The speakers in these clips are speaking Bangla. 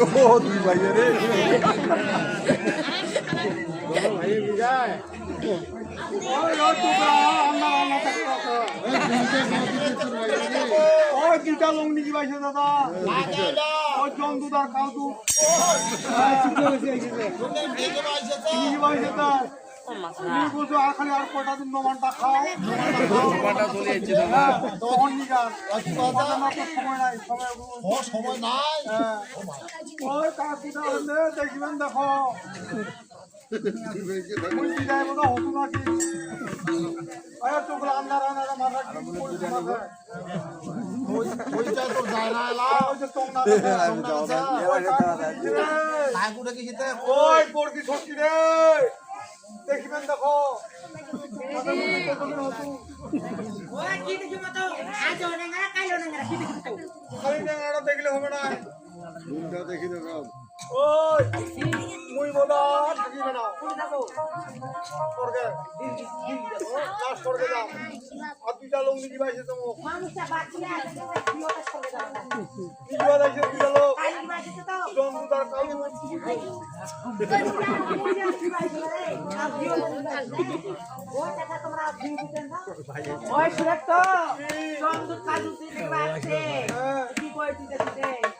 ও দুই ভাইয়া রে ওই দুটা লংনি কি পাইছে দাদা ওই জন্দুদার কাউদু কি পাইছে তুমি বলছো আর খালি আর কটা দিন নমানটা খাও? নমানটা তখন নিগান কথা না তো সময় নাই সময় সময় নাই? হ্যাঁ। ওই কাকুটা হলে দেখবেন দেখো। হতো আরে মাথা কি করছে মাথায় তো যায় না এলা। ওই যে তোমরা দেখো, ওই কাকুটা দিচ্ছে রে। লাগুটা কি যেতে ওই বর্গি সত্যি রে? দেখবেন দেখো। খালি দেখলে হবে না। দেখি দেখো। ওই মুই বলা থাকিবে না। স্বর্গে। লাস্ট স্বর্গে যাও। আর দুইটা লোক নিজি পাইছে তো মানুষটা বাঁচিয়ে আছে কি ওটা সঙ্গে নিজি পাইছে দুইটা লোক। কাইলি বাঁচিয়ে তো ওই সুরেশ তো চন্দুর কাজু দিতে পারছে। কি কই দিতে? দিতে ওই যে মুই তোমার নমানটা খাও অনবাক খাতা যাব উলা কথা কই না কেন চন্দুদার কাজু দিতে দেখবে আসে হ্যাঁ। তুইও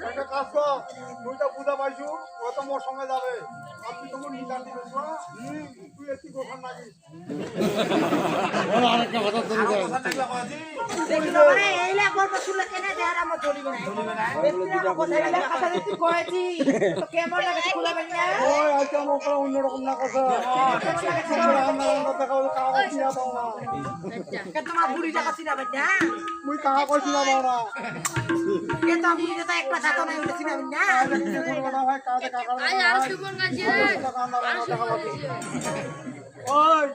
একটা কাজ কর দুইটা পূজা পাইছু ও তো মোর সঙ্গে যাবে। আপনি তোমার নিজান দিবে তুই একটি গোসান নাকি মানে আমার না। কথা এইলা কথা তুই তো তুই অন্যরকম না। তোমরা বুড়ি টাকা মুই চিনা তোমার টাকা নাই ওটা চিনাবেন না ওই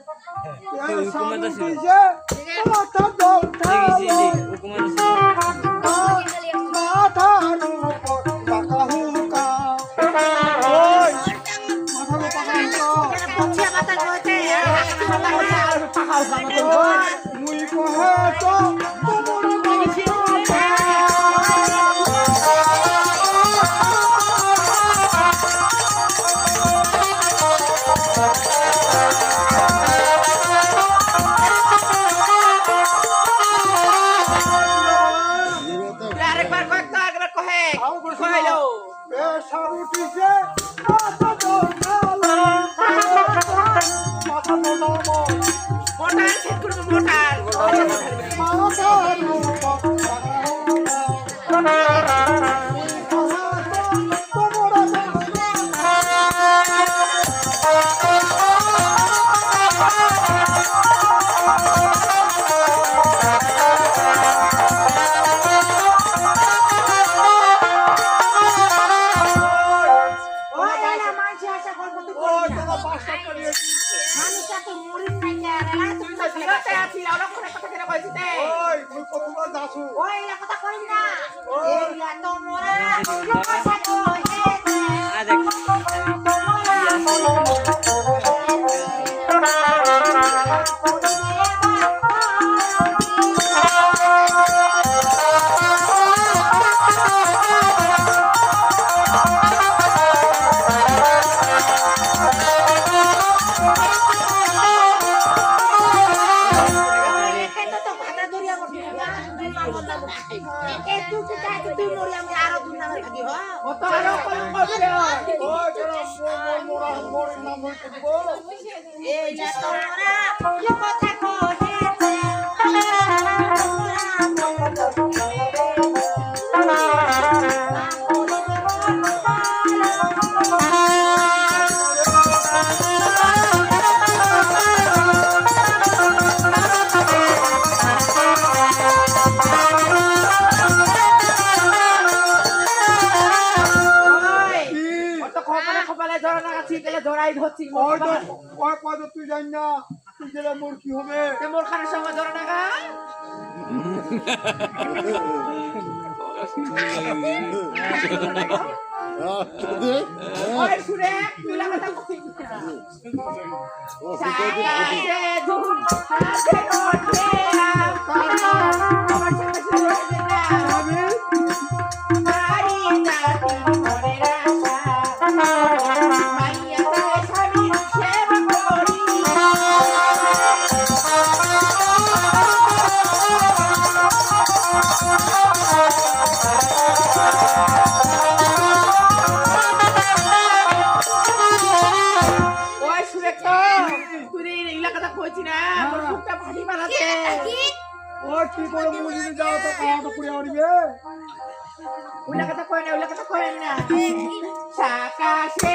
মাথা দল Bye. কতবার যাসু ওই কথা কই না এইলা তোমরা কথা আরও দুই নামের ভাগি হ তো আরও কলম করবে ওই কেন মোর মোরা মোর নাম হইতে দিব এইলা তোমরা কি কথা কইতে ধরাই ধরছি ওই তো ওই তুই জানি না তুই গেলে মোর কি হবে? মোর খানের সময় ধরে লাগা ওই শুনে কি করে যদি যাও তো খাওয়াটা পুড়ে আড়িবে উলা কথা কয় না উলা কথা কয় না। সাকাশে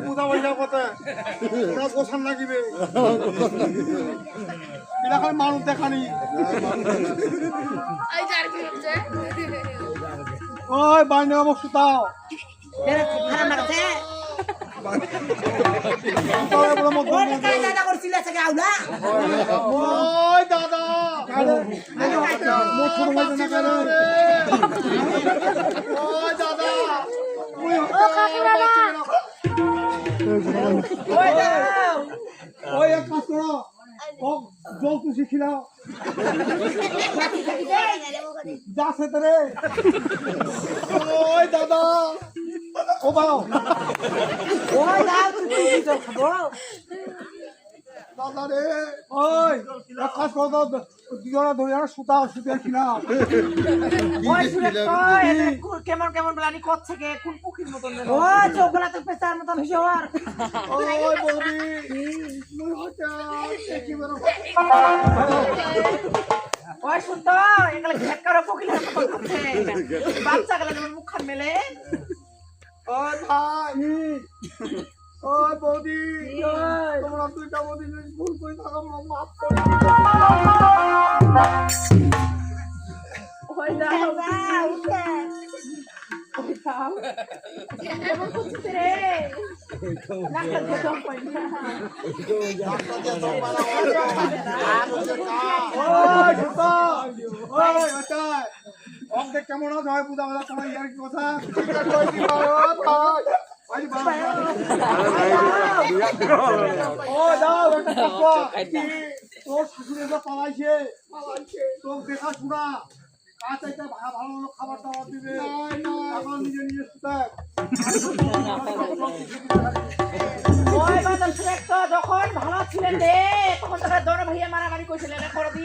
বুঝা পয়সা ওরা গোসান লাগিবে খালি মানুষ দেখানি ওই বাইনে আমার সুতাও ওই কাই দাদা করছিল সে আউলা ওই দাদা। মোর ছোট ভাই না কেন ওই দাদা মুই ও কাকিমা ওই দাও ওই এক কাজ করো তু সেতে করো দুজনে ধরে আর সুতা সুতে খিলাও ওই শুনে কই কেমন কেমন প্লানি করছে কে কোন পুকির মতন ও চোখলা তো পেছার মতন হইছে ওর ওই বৌদি মুই হচ্ছে দেখি বড় ওই শুন তো এগুলো ঘেটকার পুকিলের মতন বাচ্চা গেলে মুখ খান মেলে ওই ভাই ওই বৌদি তোমরা দুইটা বৌদি যদি ভুল করে থাকো আমার মাফ করে ওই দাও ওই দাও কেমন করছিস রে ওই ছোটা ওই বাচ্চা অঙ্কে কেমন আছে? হয় বুঝা তোমার ইয়ার কি কথা? তোর শাশুড়ি পালাইছে? তোর দেখা শুনা কাছে ভালো ভালো খাবার দাবার দিবে? এখন যখন ভালো ছিলেন রে, তখন তোরা ভাইয়া মারামারি করছিলেন করবি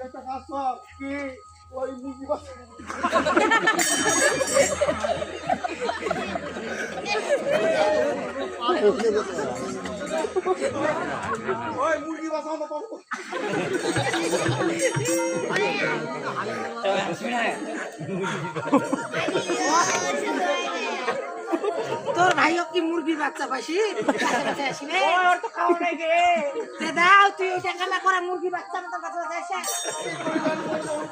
একটা কাজ কর কি ওই মুরগি বাস ওই মুরগি বাসা আমরা পাবো তোর ভাইও কি মুরগির বাচ্চা পাইছি? ওই ওর তো খাওয়া নাই রে দাও তুই ওইটা কালা করা মুরগি বাচ্চা মতো কাছে এসে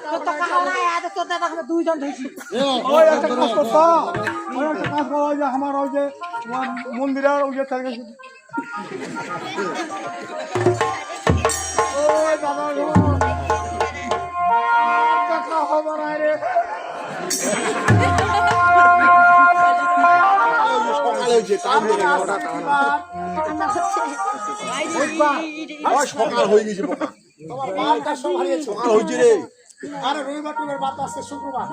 তোর তো খাওয়া নাই আজ তোর দাদা আমরা দুইজন ধরেছি। ওই একটা কাজ করতাম ওই একটা কাজ করা যে আমার ওই যে মন্দিরের ওই যে থাকে ওই দাদা সকালে হয়ে গেছে সকাল হয়েছে রে। আরে রবিবার বাদ আসছে শুক্রবার।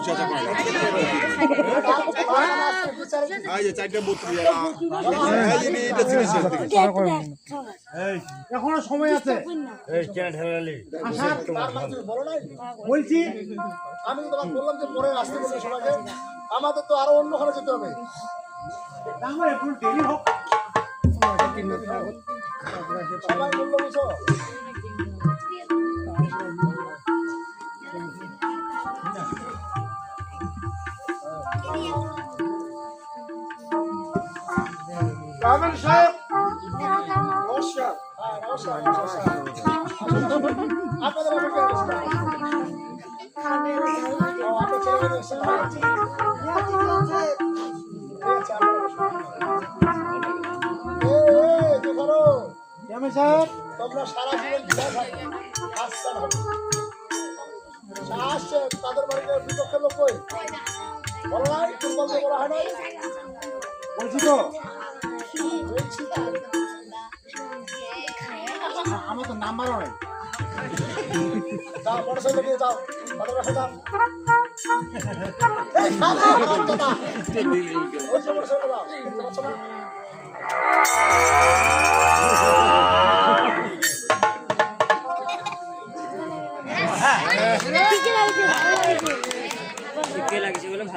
ছিঁড়ে শেষ দিকে এখনও সময় আছে। আসার বলো নাই? বলছি। আমি তোমাকে বললাম যে পরে আসতে বলবে সবাইকে আমাদের তো আরও অন্য অন্যখানে যেতে হবে। আমার একটু দেরি হোক সবাই বলল বুঝো রামেন সাহেব। নমস্কার। হ্যাঁ নমস্কার নমস্কার। আপনাদের সারা জীবন ভিড়া থাকে রাস্তার হবে। আসছে, তাদের বাড়িতে বিপক্ষের লোক কই? বলো নাই দুর্বলকে বলা হয় নাই? বলছি তো। আমি তো নাম্বারও নাই। যাও মোটরসাইকেল নিয়ে যাও। তাদের কাছে যাও। মোটরসাইকেল যাও বুঝতে que la que se vuelve a